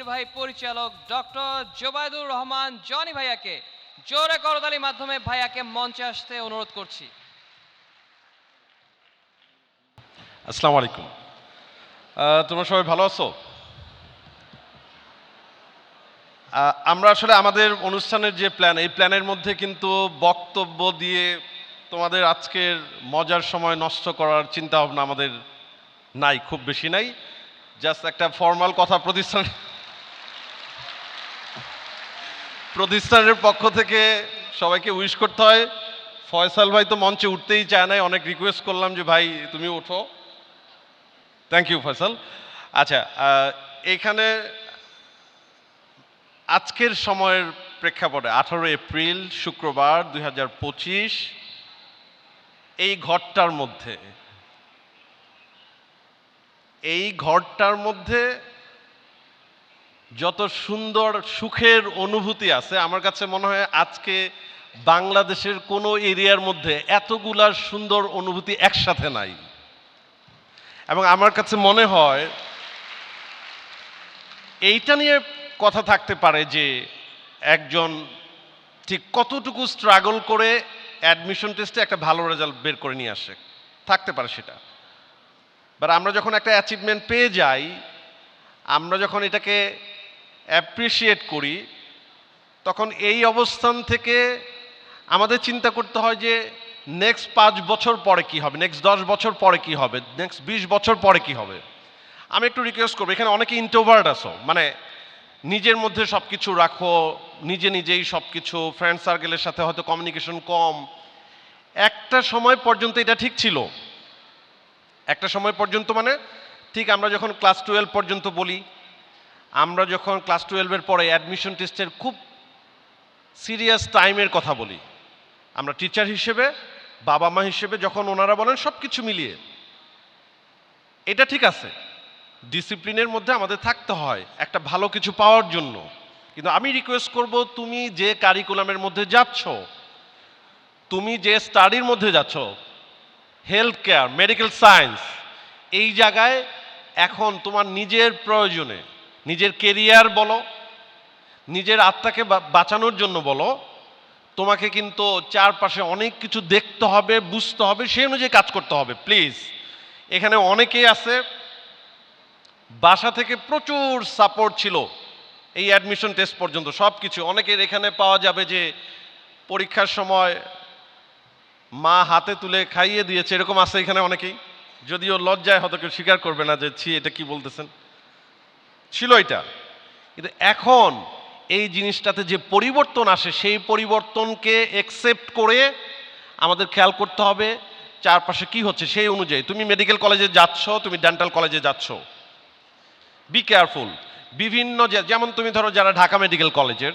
নির্বাহী পরিচালক doctor Zobaidur Rahman Johnny ভাইয়াকে জোরে করতালির মাধ্যমে ভাইয়াকে মঞ্চে আসতে অনুরোধ করছি। আসসালামু আলাইকুম। তোমরা সবাই ভালো আছো? আমরা আসলে আমাদের অনুষ্ঠানের যে প্ল্যান, এই প্ল্যানের মধ্যে কিন্তু বক্তব্য দিয়ে তোমাদের আজকের মজার সময় নষ্ট করার চিন্তা ভাবনা আমাদের নাই, খুব বেশি নাই। জাস্ট একটা ফর্মাল কথা প্রতিষ্ঠান প্রতিষ্ঠানের পক্ষ থেকে সবাইকে উইশ করতে হয়। ফয়সাল ভাই তো মঞ্চে উঠতেই চায় নাই, অনেক রিকোয়েস্ট করলাম যে, ভাই, তুমি ওঠো। Thank you Faisal. আচ্ছা এখানে আজকের সময়ের প্রেক্ষাপটে, আঠারো এপ্রিল, শুক্রবার দু হাজার পঁচিশ, এই ঘরটার মধ্যে, এই ঘরটার মধ্যে যত সুন্দর সুখের অনুভূতি আছে, আমার কাছে মনে হয় আজকে বাংলাদেশের কোনো এরিয়ার মধ্যে এতগুলা সুন্দর অনুভূতি একসাথে নাই। এবং আমার কাছে মনে হয় এইটা নিয়ে কথা থাকতে পারে যে একজন ঠিক কতটুকু স্ট্রাগল করে অ্যাডমিশন টেস্টে একটা ভালো রেজাল্ট বের করে নিয়ে আসে। থাকতে পারে সেটা। বাট আমরা যখন একটা অ্যাচিভমেন্ট পেয়ে যাই, আমরা যখন এটাকে অ্যাপ্রিসিয়েট করি, তখন এই অবস্থান থেকে আমাদের চিন্তা করতে হয় যে নেক্সট পাঁচ বছর পরে কি হবে নেক্সট দশ বছর পরে কি হবে নেক্সট বিশ বছর পরে কি হবে? আমি একটু রিকোয়েস্ট করব, এখানে অনেকে ইন্ট্রোভার্ট আছো মানে নিজের মধ্যে সব কিছু রাখো, নিজে নিজেই সব কিছু ফ্রেন্ড সার্কেলের সাথে হয়তো কমিউনিকেশন কম। একটা সময় পর্যন্ত এটা ঠিক ছিল। একটা সময় পর্যন্ত মানে ঠিক আমরা যখন ক্লাস টুয়েলভ পর্যন্ত বলি আমরা যখন ক্লাস টুয়েলভের পরে অ্যাডমিশন টেস্টের খুব সিরিয়াস টাইমের কথা বলি, আমরা টিচার হিসেবে, বাবা মা হিসেবে যখন ওনারা বলেন সব কিছু মিলিয়ে, এটা ঠিক আছে ডিসিপ্লিনের মধ্যে আমাদের থাকতে হয়, একটা ভালো কিছু পাওয়ার জন্য। কিন্তু আমি রিকোয়েস্ট করব, তুমি যে কারিকুলামের মধ্যে যাচ্ছ, তুমি যে স্টাডির মধ্যে যাচ্ছ হেলথ কেয়ার মেডিকেল সায়েন্স এই জায়গায় এখন তোমার নিজের প্রয়োজনে নিজের কেরিয়ার বলো, নিজের আত্মাকে বাঁচানোর জন্য বলো, তোমাকে কিন্তু চারপাশে অনেক কিছু দেখতে হবে, বুঝতে হবে, সেই অনুযায়ী কাজ করতে হবে প্লিজ এখানে অনেকেই আছে, বাসা থেকে প্রচুর সাপোর্ট ছিল, এই অ্যাডমিশন টেস্ট পর্যন্ত, সব কিছু। অনেকের এখানে পাওয়া যাবে যে পরীক্ষার সময় মা হাতে তুলে খাইয়ে দিয়েছে, এরকম আছে এখানে অনেকেই। যদিও লজ্জায় হয়তো কেউ স্বীকার করবে না যে, ছি, এটা কি বলতেছেন? ছিল এটা। কিন্তু এখন এই জিনিসটাতে যে পরিবর্তন আসে, সেই পরিবর্তনকে একসেপ্ট করে আমাদের খেয়াল করতে হবে, চারপাশে কি হচ্ছে সেই অনুযায়ী। তুমি মেডিকেল কলেজে যাচ্ছ, তুমি ডেন্টাল কলেজে যাচ্ছ। বি কেয়ারফুল বিভিন্ন যেমন তুমি ধরো যারা ঢাকা মেডিকেল কলেজের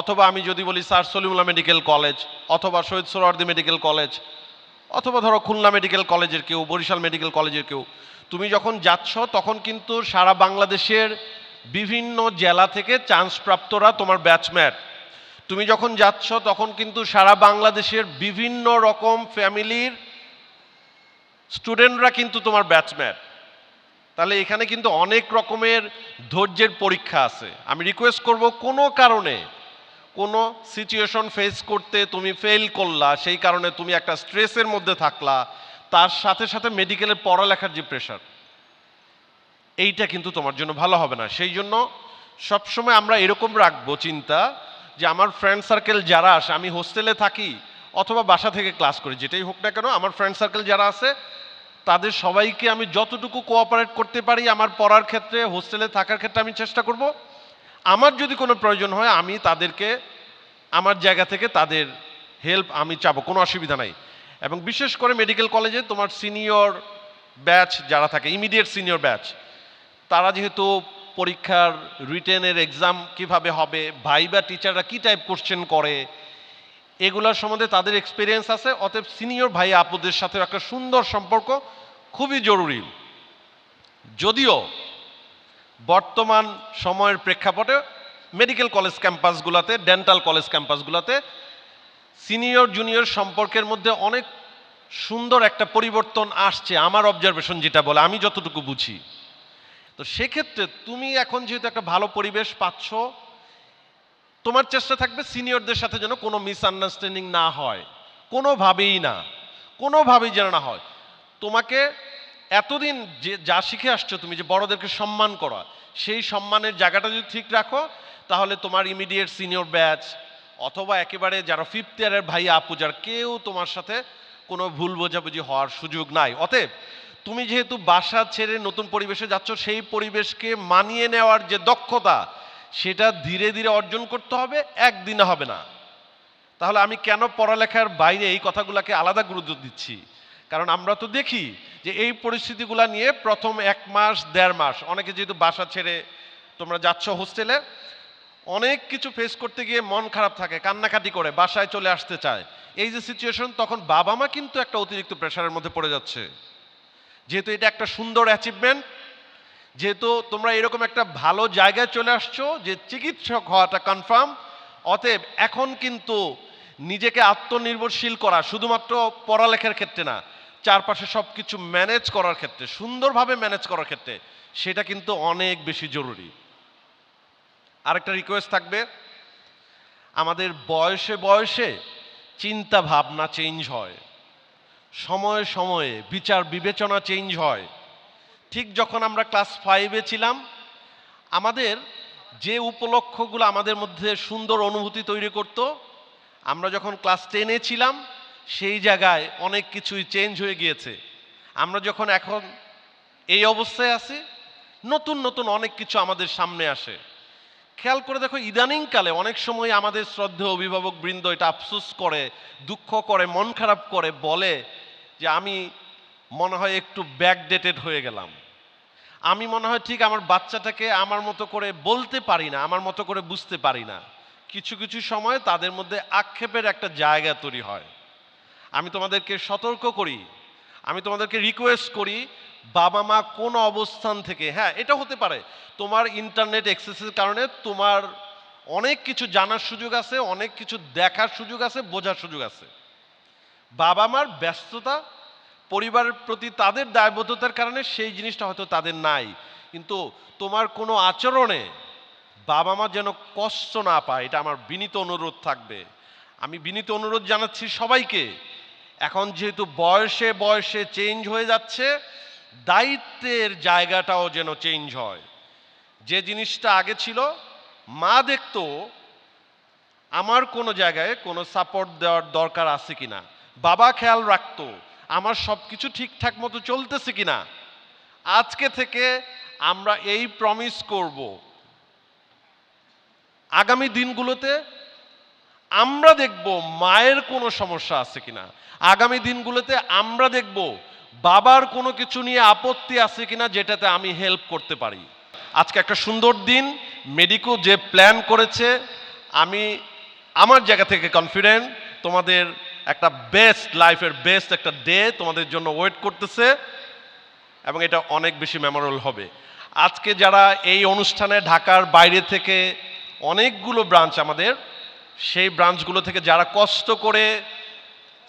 অথবা আমি যদি বলি স্যার সলিমুল্লাহ মেডিকেল কলেজ অথবা শহীদ সোহরার্দি মেডিকেল কলেজ অথবা ধরো খুলনা মেডিকেল কলেজের কেউ, বরিশাল মেডিকেল কলেজের কেউ, তুমি যখন যাচ্ছ, তখন কিন্তু সারা বাংলাদেশের বিভিন্ন জেলা থেকে চান্স প্রাপ্তরা তোমার ব্যাচম্যাট তুমি যখন যাচ্ছ, তখন কিন্তু সারা বাংলাদেশের বিভিন্ন রকম ফ্যামিলির স্টুডেন্টরা কিন্তু তোমার ব্যাচম্যাট তাহলে এখানে কিন্তু অনেক রকমের ধৈর্যের পরীক্ষা আছে। আমি রিকোয়েস্ট করব কোনো কারণে কোনো সিচুয়েশন ফেস করতে তুমি ফেল করলা, সেই কারণে তুমি একটা স্ট্রেসের মধ্যে থাকলা, তার সাথে সাথে মেডিকেলের পড়ালেখার যে প্রেশার এইটা কিন্তু তোমার জন্য ভালো হবে না। সেই জন্য সবসময় আমরা এরকম রাখব চিন্তা যে আমার ফ্রেন্ড সার্কেল যারা আসে আমি হোস্টেলে থাকি অথবা বাসা থেকে ক্লাস করি, যেটাই হোক না কেন, আমার ফ্রেন্ড সার্কেল যারা আছে, তাদের সবাইকে আমি যতটুকু কোঅপারেট করতে পারি, আমার পড়ার ক্ষেত্রে হোস্টেলে থাকার ক্ষেত্রে আমি চেষ্টা করব আমার যদি কোনো প্রয়োজন হয়, আমি তাদেরকে, আমার জায়গা থেকে তাদের হেল্প আমি চাবো, কোনো অসুবিধা নাই। এবং বিশেষ করে মেডিকেল কলেজে তোমার সিনিয়র ব্যাচ যারা থাকে ইমিডিয়েট সিনিয়র ব্যাচ তারা যেহেতু পরীক্ষার রিটেনের এক্সাম কীভাবে হবে, ভাই বা টিচাররা কী টাইপ কোশ্চেন করে, এগুলোর সম্বন্ধে তাদের এক্সপিরিয়েন্স আছে, অতএব সিনিয়র ভাই আপুদের সাথে একটা সুন্দর সম্পর্ক খুবই জরুরি। যদিও বর্তমান সময়ের প্রেক্ষাপটে মেডিকেল কলেজ ক্যাম্পাসগুলোতে, ডেন্টাল কলেজ ক্যাম্পাসগুলোতে সিনিয়র, জুনিয়র সম্পর্কের মধ্যে অনেক সুন্দর একটা পরিবর্তন আসছে, আমার অবজারভেশন যেটা বলে, আমি যতটুকু বুঝি। তো সেক্ষেত্রে তুমি এখন যেহেতু একটা ভালো পরিবেশ পাচ্ছ, তোমার চেষ্টা থাকবে সিনিয়রদের সাথে যেন কোনো মিসআন্ডারস্ট্যান্ডিং না হয়, কোনোভাবেই না, কোনোভাবেই যেন না হয়। তোমাকে এতদিন যে, যা শিখে আসছো তুমি, যে বড়দেরকে সম্মান করা, সেই সম্মানের জায়গাটা যদি ঠিক রাখো, তাহলে তোমার ইমিডিয়েট সিনিয়র ব্যাচ অথবা একেবারে যারা ফিফথ ইয়ারের ভাই আপু যার কেউ তোমার সাথে কোনো ভুল বোঝাবুঝি হওয়ার সুযোগ নাই। অতএব, তুমি যেহেতু বাসা ছেড়ে নতুন পরিবেশে যাচ্ছ, সেই পরিবেশকে মানিয়ে নেওয়ার যে দক্ষতা, সেটা ধীরে ধীরে অর্জন করতে হবে, একদিনে হবে না। তাহলে আমি কেন পড়ালেখার বাইরে এই কথাগুলোকে আলাদা গুরুত্ব দিচ্ছি? কারণ আমরা তো দেখি যে এই পরিস্থিতিগুলো নিয়ে প্রথম এক মাস, দেড় মাস, অনেকে যেহেতু বাসা ছেড়ে তোমরা যাচ্ছ হোস্টেলে, অনেক কিছু ফেস করতে গিয়ে মন খারাপ থাকে, কান্নাকাটি করে, বাসায় চলে আসতে চায়। এই যে সিচুয়েশন তখন বাবা মা কিন্তু একটা অতিরিক্ত প্রেশারের মধ্যে পড়ে যাচ্ছে। যেহেতু এটা একটা সুন্দর অ্যাচিভমেন্ট যেহেতু তোমরা এরকম একটা ভালো জায়গায় চলে আসছো, যে চিকিৎসক হওয়াটা কনফার্ম অতএব এখন কিন্তু নিজেকে আত্মনির্ভরশীল করা, শুধুমাত্র পড়ালেখার ক্ষেত্রে না চারপাশে সব কিছু ম্যানেজ করার ক্ষেত্রে, সুন্দরভাবে ম্যানেজ করার ক্ষেত্রে, সেটা কিন্তু অনেক বেশি জরুরি। আরেকটা রিকোয়েস্ট থাকবে, আমাদের বয়সে বয়সে চিন্তা ভাবনা চেঞ্জ হয়। সময়ে সময়ে বিচার বিবেচনা চেঞ্জ হয়। ঠিক যখন আমরা ক্লাস ফাইভে ছিলাম, আমাদের যে উপলক্ষগুলো আমাদের মধ্যে সুন্দর অনুভূতি তৈরি করত, আমরা যখন ক্লাস টেনে ছিলাম সেই জায়গায় অনেক কিছুই চেঞ্জ হয়ে গিয়েছে। আমরা যখন এখন এই অবস্থায় আছি, নতুন নতুন অনেক কিছু আমাদের সামনে আসে। খেয়াল করে দেখো, ইদানিংকালে অনেক সময় আমাদের শ্রদ্ধেয় অভিভাবক বৃন্দ এটা আফসোস করে, দুঃখ করে, মন খারাপ করে, বলে যে আমি মনে হয় একটু ব্যাকডেটেড হয়ে গেলাম। আমি মনে হয় ঠিক আমার বাচ্চাটাকে আমার মতো করে বলতে পারি না, আমার মতো করে বুঝতে পারি না। কিছু কিছু সময় তাদের মধ্যে আক্ষেপের একটা জায়গা তৈরি হয়। আমি তোমাদেরকে সতর্ক করি, আমি তোমাদেরকে রিকোয়েস্ট করি, বাবা মা কোন অবস্থান থেকে হ্যাঁ এটা হতে পারে, তোমার ইন্টারনেট অ্যাক্সেসের কারণে তোমার অনেক কিছু জানার সুযোগ আছে, অনেক কিছু দেখার সুযোগ আছে, বোঝার সুযোগ আছে। বাবা মার ব্যস্ততা, পরিবারের প্রতি তাদের দায়বদ্ধতার কারণে সেই জিনিসটা হয়তো তাদের নাই, কিন্তু তোমার কোনো আচরণে বাবা মা যেন কষ্ট না পায়, এটা আমার বিনীত অনুরোধ থাকবে। আমি বিনীত অনুরোধ জানাচ্ছি সবাইকে এখন যেহেতু বয়সে বয়সে চেঞ্জ হয়ে যাচ্ছে, দায়িত্বের জায়গাটাও যেন চেঞ্জ হয়। যে জিনিসটা আগে ছিল, মা দেখতো, আমার কোনো জায়গায় কোনো সাপোর্ট দেওয়ার দরকার আছে কিনা, বাবা খেয়াল রাখতো, আমার সব কিছু ঠিকঠাক মতো চলতেছে কিনা। আজকে থেকে আমরা এই প্রমিস করব। আগামী দিনগুলোতে আমরা দেখব মায়ের কোনো সমস্যা আছে কিনা। আগামী দিনগুলোতে আমরা দেখব বাবার কোনো কিছু নিয়ে আপত্তি আছে কিনা যেটাতে আমি হেল্প করতে পারি। আজকে একটা সুন্দর দিন। মেডিকো যে প্ল্যান করেছে, আমি আমার জায়গা থেকে কনফিডেন্ট তোমাদের একটা বেস্ট লাইফের বেস্ট একটা ডে তোমাদের জন্য ওয়েট করতেছে এবং এটা অনেক বেশি মেমোরেবল হবে। আজকে যারা এই অনুষ্ঠানে ঢাকার বাইরে থেকে অনেকগুলো ব্রাঞ্চ আমাদের সেই ব্রাঞ্চগুলো থেকে যারা কষ্ট করে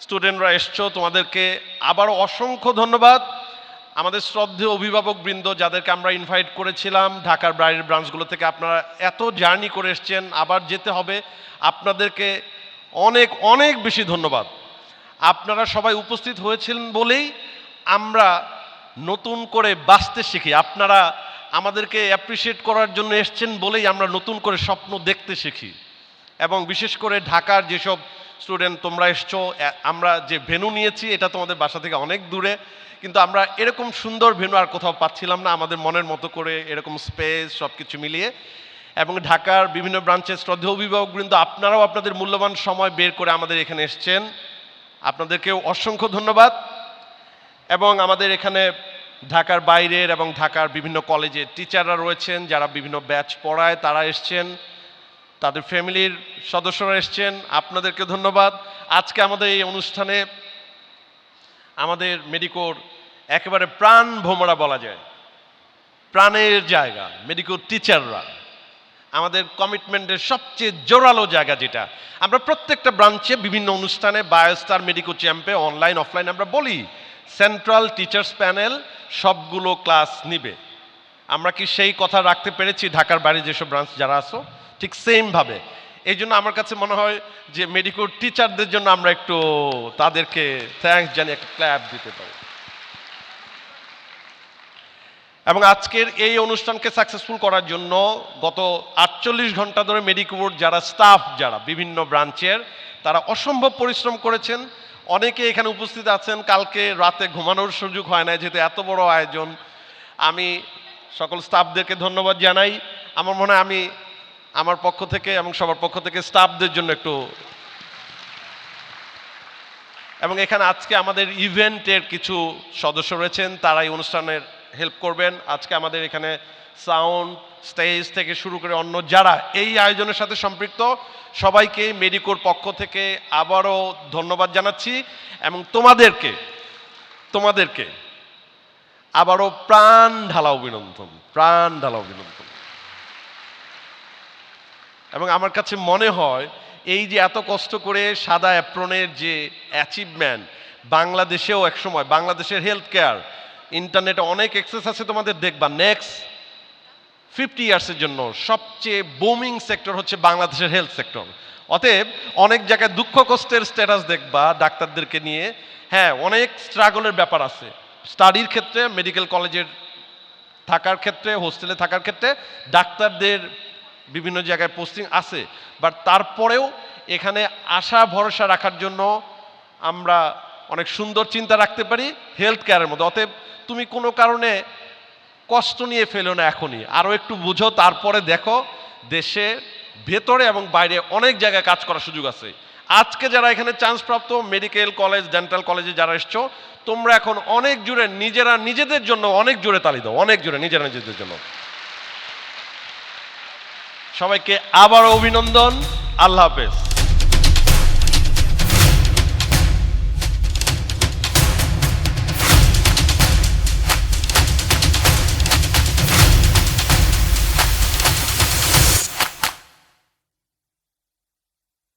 স্টুডেন্টরা এসছো, তোমাদেরকে আবারও অসংখ্য ধন্যবাদ। আমাদের শ্রদ্ধেয় অভিভাবক বৃন্দ যাদেরকে আমরা ইনভাইট করেছিলাম, ঢাকার বাইরের ব্রাঞ্চগুলো থেকে আপনারা এত জার্নি করে এসছেন, আবার যেতে হবে। আপনাদেরকে অনেক অনেক বেশি ধন্যবাদ। আপনারা সবাই উপস্থিত হয়েছিলেন বলেই আমরা নতুন করে বাঁচতে শিখি। আপনারা আমাদেরকে অ্যাপ্রিসিয়েট করার জন্য এসছেন বলেই আমরা নতুন করে স্বপ্ন দেখতে শিখি। এবং বিশেষ করে ঢাকার যেসব স্টুডেন্ট তোমরা এসছো আমরা যে ভেনু নিয়েছি, এটা তোমাদের বাসা থেকে অনেক দূরে, কিন্তু আমরা এরকম সুন্দর ভেনু আর কোথাও পাচ্ছিলাম না, আমাদের মনের মতো করে এরকম স্পেস সব কিছু মিলিয়ে। এবং ঢাকার বিভিন্ন ব্রাঞ্চের শ্রদ্ধেয় অভিভাবকবৃন্দ, আপনারাও আপনাদের মূল্যবান সময় বের করে আমাদের এখানে এসছেন। আপনাদেরকেও অসংখ্য ধন্যবাদ। এবং আমাদের এখানে ঢাকার বাইরের এবং ঢাকার বিভিন্ন কলেজের টিচাররা রয়েছেন, যারা বিভিন্ন ব্যাচ পড়ায়, তারা এসছেন। তাদের ফ্যামিলির সদস্যরা এসছেন, আপনাদেরকে ধন্যবাদ। আজকে আমাদের এই অনুষ্ঠানে আমাদের মেডিকোর একেবারে প্রাণ ভোমরা বলা যায়। প্রাণের জায়গা, মেডিকোর টিচাররা। আমাদের কমিটমেন্টের সবচেয়ে জোরালো জায়গা যেটা। আমরা প্রত্যেকটা ব্রাঞ্চে বিভিন্ন অনুষ্ঠানে বায়োস্টার, মেডিকো চ্যাম্পে, অনলাইন, অফলাইন আমরা বলি, সেন্ট্রাল টিচার্স প্যানেল সবগুলো ক্লাস নিবে। আমরা কি সেই কথা রাখতে পেরেছি? ঢাকার বাইরে যেসব ব্রাঞ্চ যারা আছো ঠিক সেমভাবে এই জন্য আমার কাছে মনে হয় যে মেডিকেল টিচারদের জন্য আমরা একটু তাদেরকে থ্যাঙ্কস জানিয়ে একটা ক্ল্যাপ দিতে পারি। এবং আজকের এই অনুষ্ঠানকে সাকসেসফুল করার জন্য গত আটচল্লিশ ঘণ্টা ধরে মেডিকোর যারা স্টাফ যারা বিভিন্ন ব্রাঞ্চের তারা অসম্ভব পরিশ্রম করেছেন। অনেকে এখানে উপস্থিত আছেন, কালকে রাতে ঘুমানোর সুযোগ হয় না যেহেতু এত বড় আয়োজন। আমি সকল স্টাফদেরকে ধন্যবাদ জানাই। আমার মনে হয় আমি আমার পক্ষ থেকে এবং সবার পক্ষ থেকে স্টাফদের জন্য একটু এবং এখানে আজকে আমাদের ইভেন্টের কিছু সদস্য রয়েছেন, তারা এই অনুষ্ঠানের হেল্প করবেন। আজকে আমাদের এখানে সাউন্ড, স্টেজ থেকে শুরু করে অন্য যারা এই আয়োজনের সাথে সম্পৃক্ত, সবাইকে মেডিকোর পক্ষ থেকে আবারও ধন্যবাদ জানাচ্ছি এবং তোমাদেরকে তোমাদেরকে আবারও প্রাণ ঢালা অভিনন্দন, প্রাণ ঢালা অভিনন্দন। এবং আমার কাছে মনে হয় এই যে এত কষ্ট করে সাদা অ্যাপ্রনের যে অ্যাচিভমেন্ট বাংলাদেশেও একসময় বাংলাদেশের হেলথ কেয়ার ইন্টারনেটে অনেক এক্সেস আছে তোমাদের দেখবা। নেক্সট ফিফটি ইয়ার্সের জন্য সবচেয়ে বোমিং সেক্টর হচ্ছে বাংলাদেশের হেলথ সেক্টর অতএব অনেক জায়গায় দুঃখ কষ্টের স্ট্যাটাস দেখবা ডাক্তারদেরকে নিয়ে। হ্যাঁ অনেক স্ট্রাগলের ব্যাপার আছে। স্টাডির ক্ষেত্রে মেডিকেল কলেজের থাকার ক্ষেত্রে হোস্টেলে থাকার ক্ষেত্রে, ডাক্তারদের বিভিন্ন জায়গায় পোস্টিং আছে বাট তারপরেও এখানে আশা, ভরসা রাখার জন্য আমরা অনেক সুন্দর চিন্তা রাখতে পারি হেলথ কেয়ারের মধ্যে। অতএব তুমি কোনো কারণে কষ্ট নিয়ে ফেলো না এখনই। আরও একটু বুঝো, তারপরে দেখো দেশে ভেতরে এবং বাইরে অনেক জায়গায় কাজ করার সুযোগ আছে। আজকে যারা এখানে চান্স প্রাপ্ত মেডিকেল কলেজ ডেন্টাল কলেজে যারা এসছো, তোমরা এখন অনেক জুড়ে নিজেরা নিজেদের জন্য অনেক জোরে তালি দাও, অনেক জোরে নিজেরা নিজেদের জন্য। সবাইকে আবার অভিনন্দন। আল্লাহ হাফেজ।